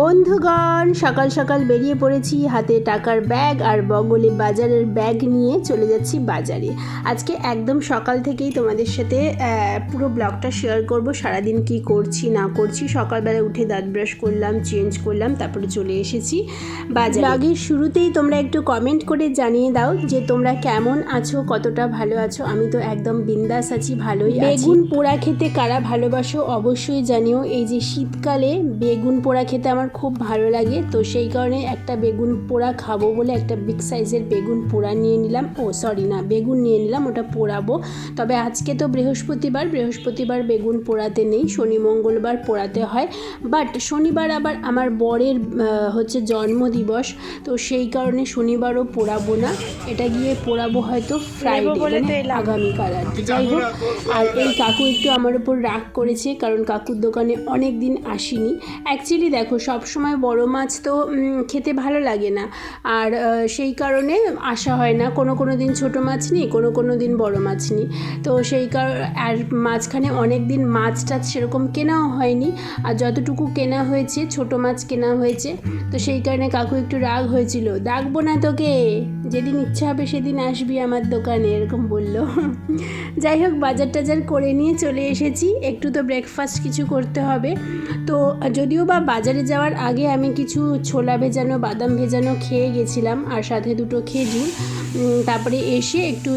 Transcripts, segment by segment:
বন্ধুগণ, সকাল সকাল বেরিয়ে পড়েছি হাতে টাকার ব্যাগ আর বগলে বাজারের ব্যাগ নিয়ে চলে যাচ্ছি বাজারে। আজকে একদম সকাল থেকেই তোমাদের সাথে পুরো ব্লগটা শেয়ার করব। সারাদিন কি করছি, না করছি, সকালবেলা উঠে দাঁত ব্রাশ করলাম চেঞ্জ করলাম, তারপরে চলে এসেছি বাজার। ব্লগের শুরুতেই তোমরা একটু কমেন্ট করে জানিয়ে দাও যে তোমরা কেমন আছো, কতটা ভালো আছো। আমি তো একদম বিন্দাস আছি, ভালোই বেগুন পোড়া খেতে কারা ভালোবাসো অবশ্যই জানিও। এই যে শীতকালে বেগুন পোড়া খেতে আমার খুব ভালো লাগে। তো সেই কারণে একটা বেগুন পোড়া খাব বলে একটা বিগ সাইজের বেগুন পোড়া নিয়ে নিলাম। ও সরি না বেগুন নিয়ে নিলাম ওটা পোড়াবো। তবে আজকে তো বৃহস্পতিবার বৃহস্পতিবার বেগুন পোড়াতে নেই শনি মঙ্গলবার পোড়াতে হয়। বাট শনিবার আবার আমার বরের হচ্ছে জন্মদিবস তো সেই কারণে শনিবারও পোড়াবো না। এটা গিয়ে পোড়াবো হয়তো ফ্রাইডে মানে আগামীকাল আর যাই হোক আর এই কাকু একটু আমার উপর রাগ করেছে কারণ কাকুর দোকানে অনেক দিন আসিনি। অ্যাকচুয়ালি দেখো সব সময় বড় মাছ তো খেতে ভালো লাগে না। আর সেই কারণে আসা হয় না। কোনো কোনো দিন ছোটো মাছ নিই, কোনো কোনো দিন বড় মাছ নিই। তো সেই কারণ আর মাঝখানে অনেক দিন মাছ টাছ সেরকম কেনাও হয়নি। আর যতটুকু কেনা হয়েছে, ছোট মাছ কেনা হয়েছে, তো সেই কারণে কাকু একটু রাগ হয়েছিল। ডাকবো না তোকে! যেদিন ইচ্ছা হবে সেদিন আসবি আমার দোকানে, এরকম বলল। যাই হোক, বাজার টাজার করে নিয়ে চলে এসেছি। একটু তো ব্রেকফাস্ট কিছু করতে হবে। তো যদিও বা বাজারে যাওয়ার আগে আমি কিছু ছোলা ভেজানো, বাদাম ভেজানো খেয়ে গেছিলাম আর সাথে দুটো খেজুর। তারপরে এসে একটু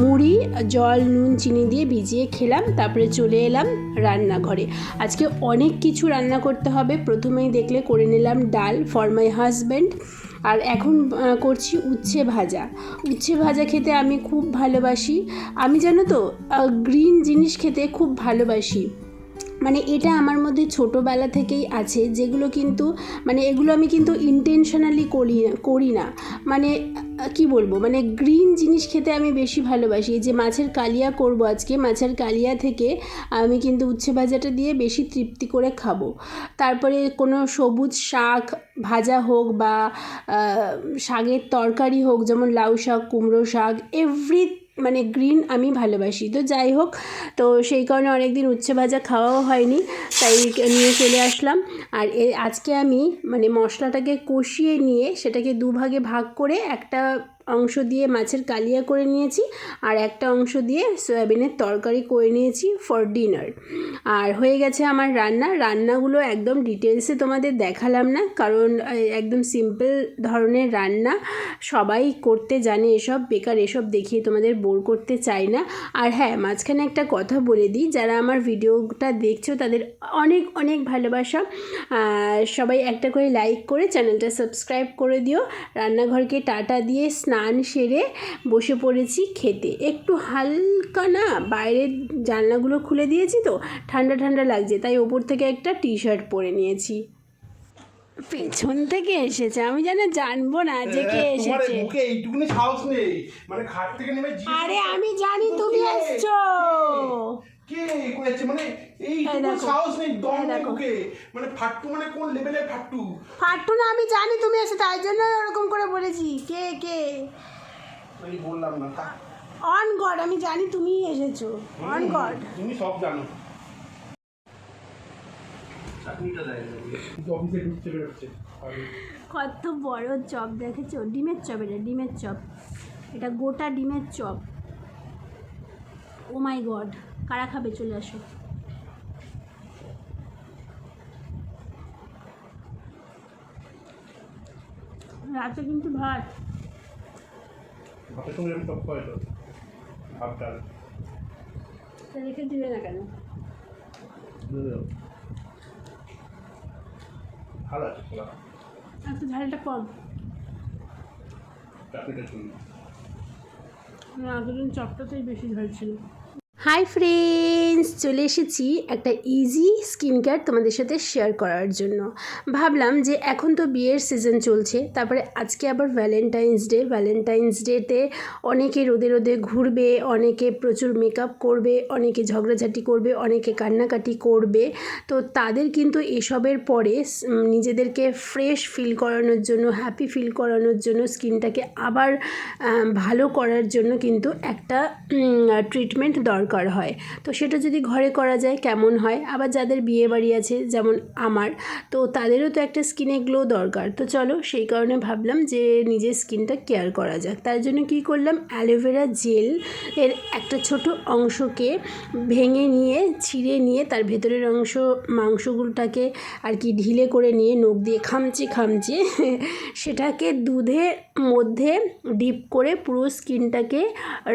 মুড়ি, জল, নুন, চিনি দিয়ে ভিজিয়ে খেলাম। তারপরে চলে এলাম রান্নাঘরে। আজকে অনেক কিছু রান্না করতে হবে। প্রথমেই দেখলে করে নিলাম ডাল ফর মাই হাজব্যান্ড আর এখন করছি উচ্ছে ভাজা। উচ্ছে ভাজা খেতে আমি খুব ভালোবাসি। আমি জানো তো গ্রিন জিনিস খেতে খুব ভালোবাসি। মানে এটা আমার মধ্যে ছোটোবেলা থেকেই আছে, যেগুলো কিন্তু মানে এগুলো আমি কিন্তু ইন্টেনশনালি করি করি না। মানে কি বলব? মানে গ্রিন জিনিস খেতে আমি বেশি ভালোবাসি। যে মাছের কালিয়া করব আজকে, মাছের কালিয়া থেকে আমি কিন্তু উচ্ছে ভাজাটা দিয়ে বেশি তৃপ্তি করে খাব। তারপরে কোনো সবুজ শাক ভাজা হোক বা শাকের তরকারি হোক, যেমন লাউ শাক, কুমড়ো শাক এভরি মানে গ্রিন আমি ভালোবাসি। তো যাই হোক, তো সেই কারণে অনেক দিন উচ্ছে ভাজা খাওয়াও হয়নি, তাই নিয়ে চলে আসলাম। আর আজকে আমি মানে মশলাটাকে কষিয়ে নিয়ে সেটাকে দুভাগে ভাগ করে একটা অংশ দিয়ে মাছের কালিয়া করে নিয়েছি আর একটা অংশ দিয়ে সয়াবিনের তরকারি করে নিয়েছি ফর ডিনার আর হয়ে গেছে আমার রান্না। রান্নাগুলো একদম ডিটেলসে তোমাদের দেখালাম না, কারণ একদম সিম্পল ধরনের রান্না। সবাই করতে জানে এসব, বেকার এসব দেখিয়ে তোমাদের বোর করতে চাই না। আর হ্যাঁ মাঝখানে একটা কথা বলে দিই, যারা আমার ভিডিওটা দেখছ তাদের অনেক অনেক ভালোবাসা। সবাই একটা করে লাইক করে চ্যানেলটা সাবস্ক্রাইব করে দিও। রান্নাঘরকে টাটা দিয়ে স্নান সেরে বসে পড়েছি খেতে। একটু হালকা না বাইরের জানলাগুলো খুলে দিয়েছি তো ঠান্ডা ঠান্ডা লাগছে তাই ওপর থেকে একটা টি শার্ট পরে নিয়েছি। পেছন থেকে এসেছে আমি যেন জানব না যে কে এসেছে। এইটুকুনি সাহস নেই মানে খাট থেকে নেমে আরে আমি জানি তুমি? এসছো। কে? করেছে মানে এই সাহস নেই দম নেই। মানে ফাট্টু মানে কোন লেভেলের ফাট্টু? ফাট্টু না আমি জানি তুমি এসে তাই জন্য ওরকম করে বলেছি। কে কে? আমি বললাম না অন গড আমি জানি তুমিই এসেছ। অন গড তুমি সব জানো। কত বড় চপ দেখেছ? ডিমের চপ এটা ডিমের চপ। এটা গোটা ডিমের চপ। ও মাই গড কারা খাবে? চলে আসো। রাতে কিন্তু ভাত। ভাতের সঙ্গে তো। ভাত ডাল। রেখে দিলে না কেন। ভালো আছে খোলা একটু ঝালটা কম। শুনুন আগের দিন চপটাতেই বেশি ঝাল ছিল। হাই ফ্রেন্ডস চলে এসেছি একটা ইজি স্কিন কেয়ার তোমাদের সাথে শেয়ার করার জন্য। ভাবলাম যে এখন তো বিয়ের সিজন চলছে, তারপরে আজকে আবার ভ্যালেন্টাইন্স ডে ভ্যালেন্টাইন্স ডেতে অনেকে রোদে রোদে ঘুরবে, অনেকে প্রচুর মেকআপ করবে, অনেকে ঝগড়াঝাটি করবে, অনেকে কান্নাকাটি করবে। তো তাদের কিন্তু এসবের পরে নিজেদেরকে ফ্রেশ ফিল করানোর জন্য হ্যাপি ফিল করানোর জন্য স্কিনটাকে আবার ভালো করার জন্য কিন্তু একটা ট্রিটমেন্ট দরকার। দরকার হয়। তো সেটা যদি ঘরে করা যায়, কেমন হয়? আবার যাদের বিয়ে বাড়ি আছে, যেমন আমার, তো তাদেরও তো একটা স্কিনে গ্লো দরকার। তো চলো সেই কারণে ভাবলাম যে নিজের স্কিনটা কেয়ার করা যাক। তার জন্য কি করলাম? অ্যালোভেরা জেল এর একটা ছোট অংশকে ভেঙে নিয়ে, ছিঁড়ে নিয়ে তার ভেতরের অংশ, মাংসগুলোটাকে আর কি ঢিলে করে নিয়ে নখ দিয়ে খামচে খামচে সেটাকে দুধের মধ্যে ডিপ করে পুরো স্কিনটাকে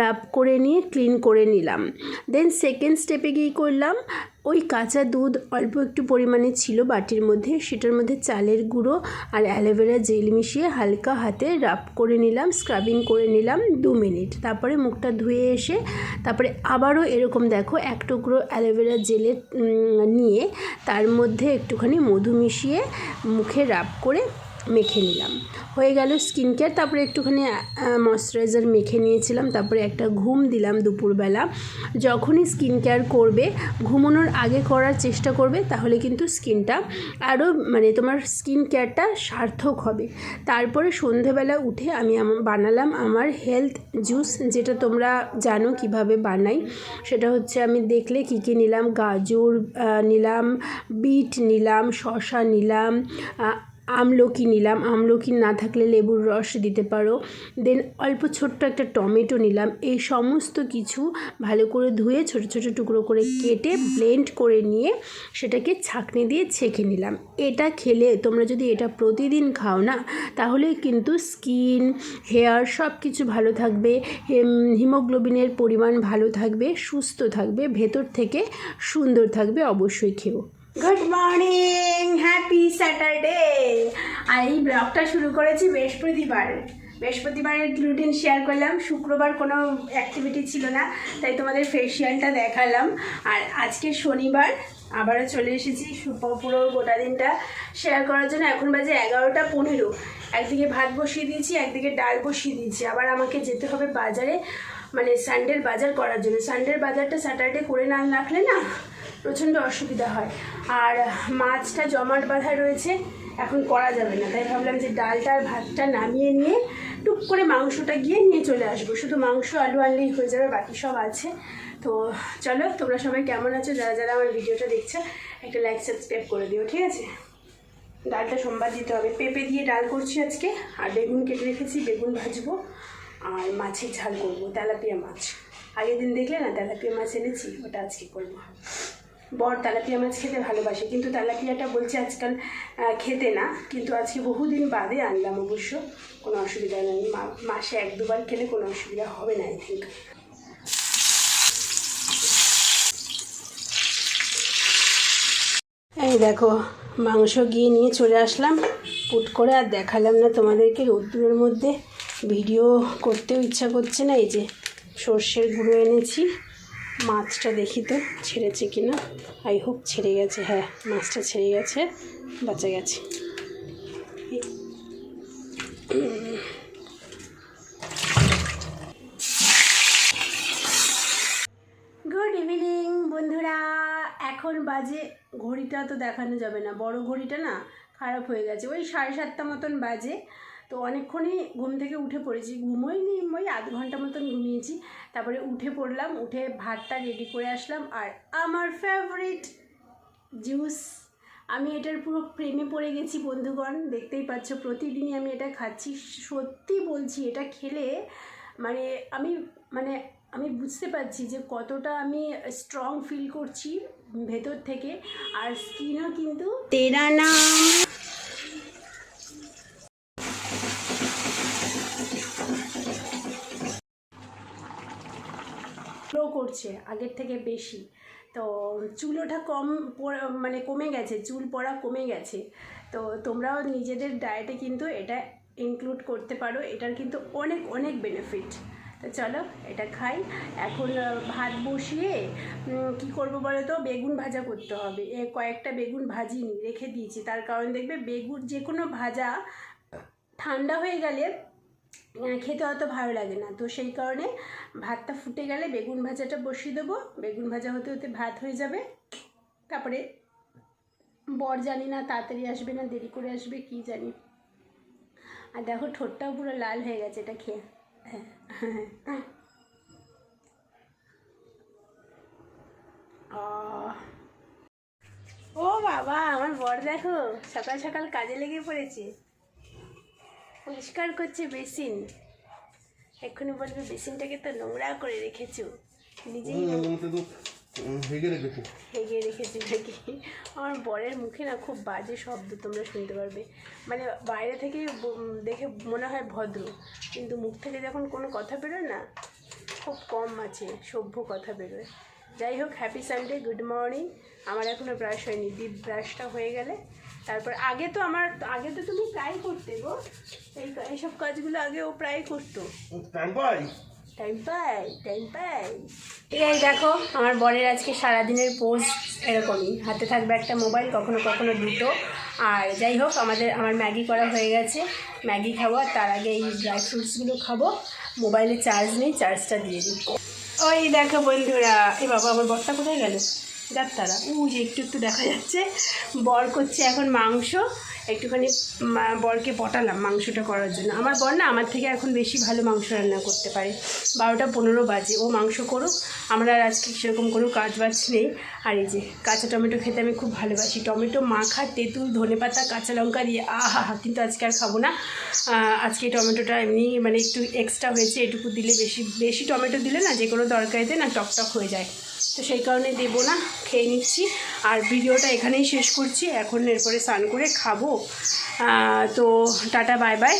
রাব করে নিয়ে ক্লিন করে নিলাম। দেন সেকেন্ড স্টেপে কী করলাম ওই কাঁচা দুধ অল্প একটু পরিমাণে ছিল বাটির মধ্যে সেটার মধ্যে চালের গুঁড়ো আর অ্যালোভেরা জেল মিশিয়ে হালকা হাতে রাব করে নিলাম স্ক্রাবিং করে নিলাম দু মিনিট। তারপরে মুখটা ধুয়ে এসে তারপরে আবারও এরকম দেখো এক টুকরো অ্যালোভেরা উম, নিয়ে তার মধ্যে একটুখানি মধু মিশিয়ে মুখে রাব করে মেখে নিলাম। হয়ে গেল স্কিন কেয়ার তারপরে একটুখানি ময়শ্চারাইজার মেখে নিয়েছিলাম, তারপরে একটা ঘুম দিলাম দুপুরবেলা। যখনই স্কিন কেয়ার করবে, ঘুমানোর আগে করার চেষ্টা করবে, তাহলে কিন্তু স্কিনটা আরও মানে তোমার স্কিন কেয়ারটা সার্থক হবে। তারপরে সন্ধেবেলা উঠে আমি বানালাম আমার হেলথ জুস যেটা তোমরা জানো কীভাবে বানাই। সেটা হচ্ছে আমি দেখলে কী কী নিলাম, গাজর নিলাম, বিট নিলাম, শসা নিলাম আমলকি নিলাম। আমলকি না থাকলে লেবুর রস দিতে পারো। দেন অল্প ছোট্ট একটা টমেটো নিলাম। এই সমস্ত কিছু ভালো করে ধুয়ে ছোট ছোট টুকরো করে কেটে ব্লেন্ড করে নিয়ে সেটাকে ছাঁকনি দিয়ে ছেঁকে নিলাম। এটা খেলে তোমরা যদি এটা প্রতিদিন খাও না, তাহলে কিন্তু স্কিন হেয়ার সব কিছু ভালো থাকবে। হিমোগ্লোবিনের পরিমাণ ভালো থাকবে, সুস্থ থাকবে, ভেতর থেকে সুন্দর থাকবে অবশ্যই খেও। গুড মর্নিং হ্যাপি স্যাটারডে আর এই ব্লগটা শুরু করেছি বৃহস্পতিবার। বৃহস্পতিবারের রুটিন শেয়ার করলাম। শুক্রবার কোনো অ্যাক্টিভিটি ছিল না, তাই তোমাদের ফেসিয়ালটা দেখালাম। আর আজকে শনিবার, আবারও চলে এসেছি পুরো গোটা দিনটা শেয়ার করার জন্য। এখন বাজে এগারোটা পনেরো। একদিকে ভাত বসিয়ে দিয়েছি, একদিকে ডাল বসিয়ে দিয়েছি। আবার আমাকে যেতে হবে বাজারে মানে সানডের বাজার করার জন্য। সানডের বাজারটা স্যাটারডে করে না রাখলে না প্রচণ্ড অসুবিধা হয়। আর মাছটা জমাট বাঁধা রয়েছে, এখন করা যাবে না। তাই ভাবলাম যে ডালটা আর ভাতটা নামিয়ে নিয়ে টুক করে মাংসটা গিয়ে নিয়ে চলে আসব। শুধু মাংস, আলু আনলেই হয়ে যাবে, বাকি সব আছে। তো চলো, তোমরা সবাই কেমন আছো? যারা যারা আমার ভিডিওটা দেখছ, একটা লাইক সাবস্ক্রাইব করে দিও, ঠিক আছে? ডালটা সোমবার দিতে হবে। পেঁপে দিয়ে ডাল করছি আজকে, আর বেগুন কেটে রেখেছি, বেগুন ভাজবো, আর মাছের ঝাল করব, তেলাপিয়া মাছ। আগের দিন দেখলে না, তেলাপিয়া মাছ এনেছি, ওটা আজকে করব। বর তেলাপিয়া মাছ খেতে ভালোবাসে, কিন্তু তেলাপিয়াটা বলছে আজকাল খেতে না, কিন্তু আজকে বহুদিন বাদে আনলাম অবশ্য, কোনো অসুবিধা নেই। মাসে এক দুবার খেলে কোনো অসুবিধা হবে না আই থিঙ্ক এই দেখো, মাংস গিয়ে নিয়ে চলে আসলাম, পুট করে আর দেখালাম না তোমাদেরকে রোদ্দুরের মধ্যে ভিডিও করতেও ইচ্ছা করছে না, এই যে সর্ষের গুঁড়ো এনেছি। মাছটা দেখি তো, ছেড়েছে কি না আই হোপ ছেড়ে গেছে হ্যাঁ মাছটা ছেড়ে গেছে, বাঁচা গেছে। গুড ইভিনিং বন্ধুরা। এখন বাজে, ঘড়িটা তো দেখানো যাবে না। বড় ঘড়িটা না খারাপ হয়ে গেছে। ওই সাড়ে সাতটা মতন বাজে। তো অনেকক্ষণই ঘুম থেকে উঠে পড়েছি। ঘুমোইনি, ওই আধ ঘণ্টা মতন ঘুমিয়েছি। তারপরে উঠে পড়লাম, উঠে ভাতটা রেডি করে আসলাম। আর আমার ফেভারিট জুস আমি এটার পুরো প্রেমে পড়ে গেছি বন্ধুগণ। দেখতেই পাচ্ছ, প্রতিদিনই আমি এটা খাচ্ছি। সত্যি বলছি, এটা খেলে মানে আমি মানে আমি বুঝতে পারছি যে কতটা আমি স্ট্রং ফিল করছি ভেতর থেকে। আর স্কিনও কিন্তু তেরা নাম। করছে আগের থেকে বেশি। তো চুল ওঠা কম মানে কমে গেছে, চুল পড়া কমে গেছে। তো তোমরাও নিজেদের ডায়েটে কিন্তু এটা ইনক্লুড করতে পারো, এটার কিন্তু অনেক অনেক বেনিফিট তো চলো, এটা খাই। এখন ভাত বসিয়ে কি করব বলো তো বেগুন ভাজা করতে হবে। এ, কয়েকটা বেগুন ভাজিনি, রেখে দিয়েছি। তার কারণ দেখবে, বেগুন যে কোনো ভাজা ঠান্ডা হয়ে গেলে খেতে অত ভালো লাগে না। তো সেই কারণে ভাতটা ফুটে গেলে বেগুন ভাজাটা বসিয়ে দেবো। বেগুন ভাজা হতে হতে ভাত হয়ে যাবে। তারপরে বর জানি না, তাড়াতাড়ি আসবে না, দেরি করে আসবে, কি জানি। আর দেখো ঠোঁটটাও পুরো লাল হয়ে গেছে এটা খেয়ে। হ্যাঁ। আহ। ও বাবা, আমার বর দেখো সকাল সকাল কাজে লেগে পড়েছে। পরিষ্কার করছে বেসিন। এক্ষুনি বলবে বেসিনটাকে তো নোংরা করে রেখেছো। নিজেই হেগে রেখেছে। হেগে রেখেছি নাকি? আমার বরের মুখে না খুব বাজে শব্দ তোমরা শুনতে পারবে। মানে বাইরে থেকে দেখে মনে হয় ভদ্র। কিন্তু মুখ থেকে যখন কোনো কথা বেরোয় না খুব কম আছে সভ্য কথা বেরোয়। যাই হোক হ্যাপি সানডে গুড মর্নিং আমার এখনও ব্রাশ হয়নি ডিপ ব্রাশটা হয়ে গেলে তারপর আগে তো আমার আগে তো তুমি প্রায় করতে গো। এই এইসব কাজগুলো আগে ও প্রায় করতো। টাইম পাই? টাইম পাই টাইম পাই। এই দেখো আমার বরের আজকে সারাদিনের পোজ এরকমই। হাতে থাকবে একটা মোবাইল কখনো কখনো দুটো। আর যাই হোক আমাদের আমার ম্যাগি করা হয়ে গেছে। ম্যাগি খাব আর তার আগে এই ড্রাই ফ্রুটসগুলো খাব। মোবাইলে চার্জ নেই চার্জটা দিয়ে দিই। ওই দেখো বন্ধুরা এ বাবা আমার বরটা কোথায় গেল? যাক তারা। উ যে একটু একটু দেখা যাচ্ছে। বর করছে এখন মাংস। একটুখানি বরকে পটালাম মাংসটা করার জন্য। আমার বর না আমার থেকে এখন বেশি ভালো মাংস রান্না করতে পারে। বারোটা পনেরো বাজে, ও মাংস করুক, আমরা আর আজকে সেরকম কোনো কাজ বাজ নেই। আর এই যে কাঁচা টমেটো খেতে আমি খুব ভালোবাসি। টমেটো, মাখা, তেঁতুল, ধনেপাতা, কাঁচা লঙ্কা দিয়ে আহা হা কিন্তু আজকে আর খাব না। আজকে টমেটোটা এমনি মানে একটু এক্সট্রা হয়েছে, এটুকু দিলে বেশি বেশি টমেটো দিলে না যে কোনো তরকারিতে না টকটক হয়ে যায়। তো সেই কারণে দেবো না, খেয়ে নিচ্ছি। আর ভিডিওটা এখানেই শেষ করছি। এখন এরপরে স্নান করে খাব। তো টাটা, বাই বাই।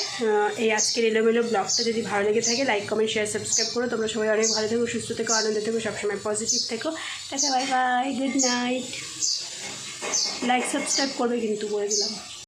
এই আজকের এলোমেলো ব্লগটা যদি ভালো লেগে থাকে লাইক কমেন্ট শেয়ার সাবস্ক্রাইব করো। তোমরা সবাই অনেক ভালো থেকো, সুস্থ থেকো, আনন্দ থেকো, সবসময় পজিটিভ থেকো। Tata, bye bye good night like subscribe করবে কিন্তু, বলে দিলাম।